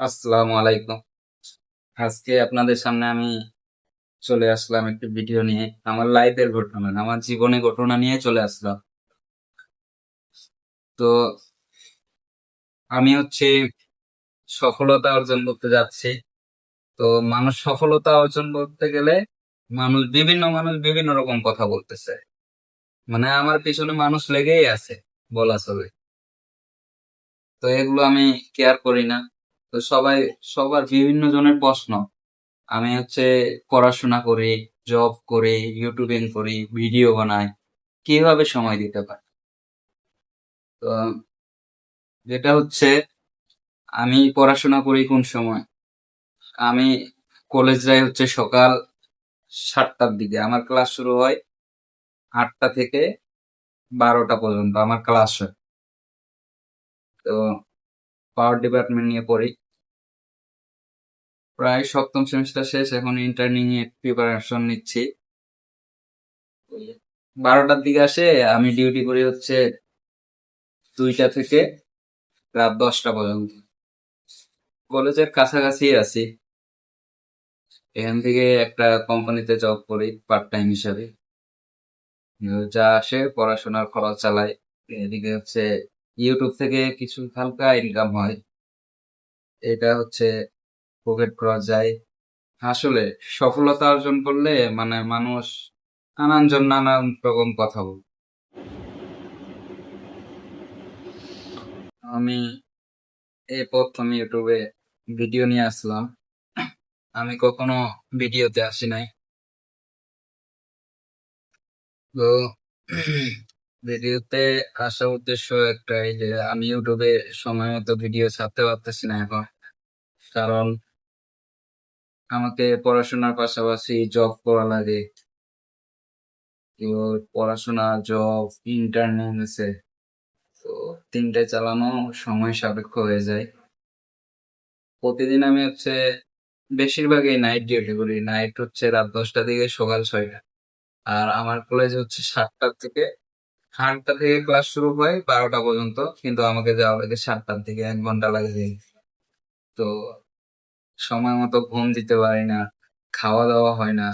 আসসালামু আলাইকুম। আজকে আপনাদের সামনে আমি চলে আসলাম একটি ভিডিও নিয়ে। আমার লাইফের ঘটনা, আমার জীবনে ঘটনা নিয়ে চলে আসলাম। তো আমি হচ্ছে সফলতা অর্জন করতে যাচ্ছি। তো মানুষ সফলতা অর্জন করতে গেলে মানুষ বিভিন্ন মানুষ বিভিন্ন রকম কথা বলতেছে। মানে আমার পিছনে মানুষ লেগেই আছে, বলা চলে। তো এগুলো আমি কেয়ার করি না। তো সবাই, সবার বিভিন্ন জনের প্রশ্ন। আমি হচ্ছে পড়াশোনা করি জব করি ইউটিউবিং করি ভিডিও বানাই। কীভাবে সময় দিতে পারি? তো, যেটা হচ্ছে, আমি পড়াশোনা করি কোন সময়? আমি কলেজ যাই হচ্ছে সকাল সাতটার দিকে। আমার ক্লাস শুরু হয় আটটা থেকে বারোটা পর্যন্ত, আমার ক্লাস হয়। তো পাওয়ার ডিপার্টমেন্ট নিয়ে পড়ি। প্রায় সপ্তম সেমিস্টার শেষ, এখন ইন্টার্নিং এর প্রিপারেশন নিচ্ছি। বারোটার দিকে আসে, আমি ডিউটি করি হচ্ছে দুইটা থেকে রাত দশটা পর্যন্ত। কলেজের কাছাকাছি আছি। এখান থেকে একটা কোম্পানিতে জব করি পার্ট টাইম হিসাবে। যা আসে, পড়াশোনার খরচ চালাই। এদিকে হচ্ছে ইউটিউব থেকে কিছু হালকা ইনকাম হয়। এটা হচ্ছে পকেট করা যায়। আসলে সফলতা অর্জন করলে মানে মানুষ নানান জন নানান রকম কথা বল। আমি এই প্রথম ইউটিউবে ভিডিও নিয়ে আসলাম। আমি কখনো ভিডিওতে আসি নাই। তো ভিডিওতে আসার উদ্দেশ্য একটাই যে আমি ইউটিউবে সময় মতো ভিডিও ছাড়তে পারতেছি না এখন। কারণ আমাকে পড়াশোনার পাশাপাশি জব করা লাগে। পড়াশোনা জব ইন্টারনেট আছে। তো তিনটে চালানো সময় সাপেক্ষ হয়ে যায়। প্রতিদিন আমি হচ্ছে বেশিরভাগই নাইট ডিউটি করি। নাইট হচ্ছে রাত দশটা থেকে সকাল ছয়টা। আর আমার কলেজ হচ্ছে সাতটার থেকে আটটা থেকে ক্লাস শুরু হয় বারোটা পর্যন্ত, কিন্তু আমাকে যাওয়া লাগে সাতটার থেকে এক ঘণ্টা লাগে তো সময় মতো ঘুম দিতে পারি না খাওয়া দাওয়া হয় না।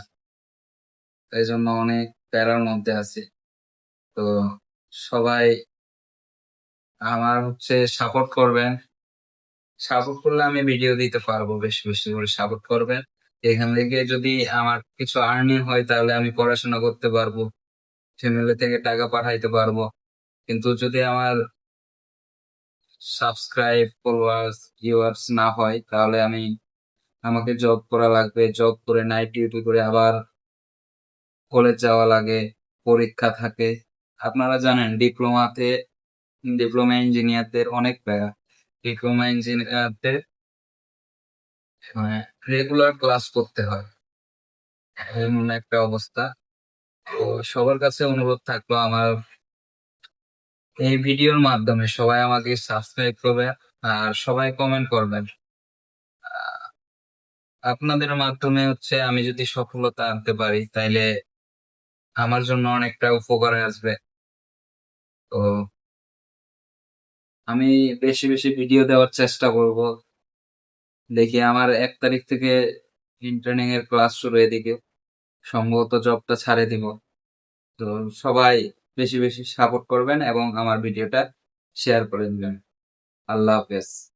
এই জন্য অনেক প্যারার মধ্যে আছে। তো সবাই আমার হচ্ছে সাপোর্ট করবেন। সাপোর্ট করলে আমি ভিডিও দিতে পারব, বেশি বেশি করে সাপোর্ট করবেন। এখান থেকে যদি আমার কিছু আর্নিং হয় তাহলে আমি পড়াশোনা করতে পারব। ফ্যামিলি থেকে টাকা পাঠাইতে পারব। কিন্তু যদি আমার সাবস্ক্রাইব ফলোয়ার্স ভিউয়ার্স না হয়, তাহলে আমি আমাকে জব করা লাগবে। জব করে নাইট ডিউটি করে আবার কলেজ যাওয়া লাগে, পরীক্ষা থাকে। আপনারা জানেন ডিপ্লোমাতে ডিপ্লোমা ইঞ্জিনিয়ারদের অনেক প্যারা। ডিপ্লোমা ইঞ্জিনিয়ারদের রেগুলার ক্লাস করতে হয়। এমন একটা অবস্থা। তো সবার কাছে অনুরোধ থাকল আমার এই ভিডিওর মাধ্যমে সবাই আমাকে সাবস্ক্রাইব করবে আর সবাই কমেন্ট করবেন আপনাদের মাধ্যমে হচ্ছে আমি যদি সফলতা আনতে পারি, তাইলে আমার জন্য অনেকটা উপকারে আসবে। তো আমি বেশি বেশি ভিডিও দেওয়ার চেষ্টা করব। দেখি আমার এক তারিখ থেকে ইন্টার্নিং এর ক্লাস শুরু এদিকে। সম্ভবত জবটা ছাড়ে দিব। তো সবাই বেশি বেশি সাপোর্ট করবেন এবং আমার ভিডিওটা শেয়ার করে দিবেন। আল্লাহ হাফেজ।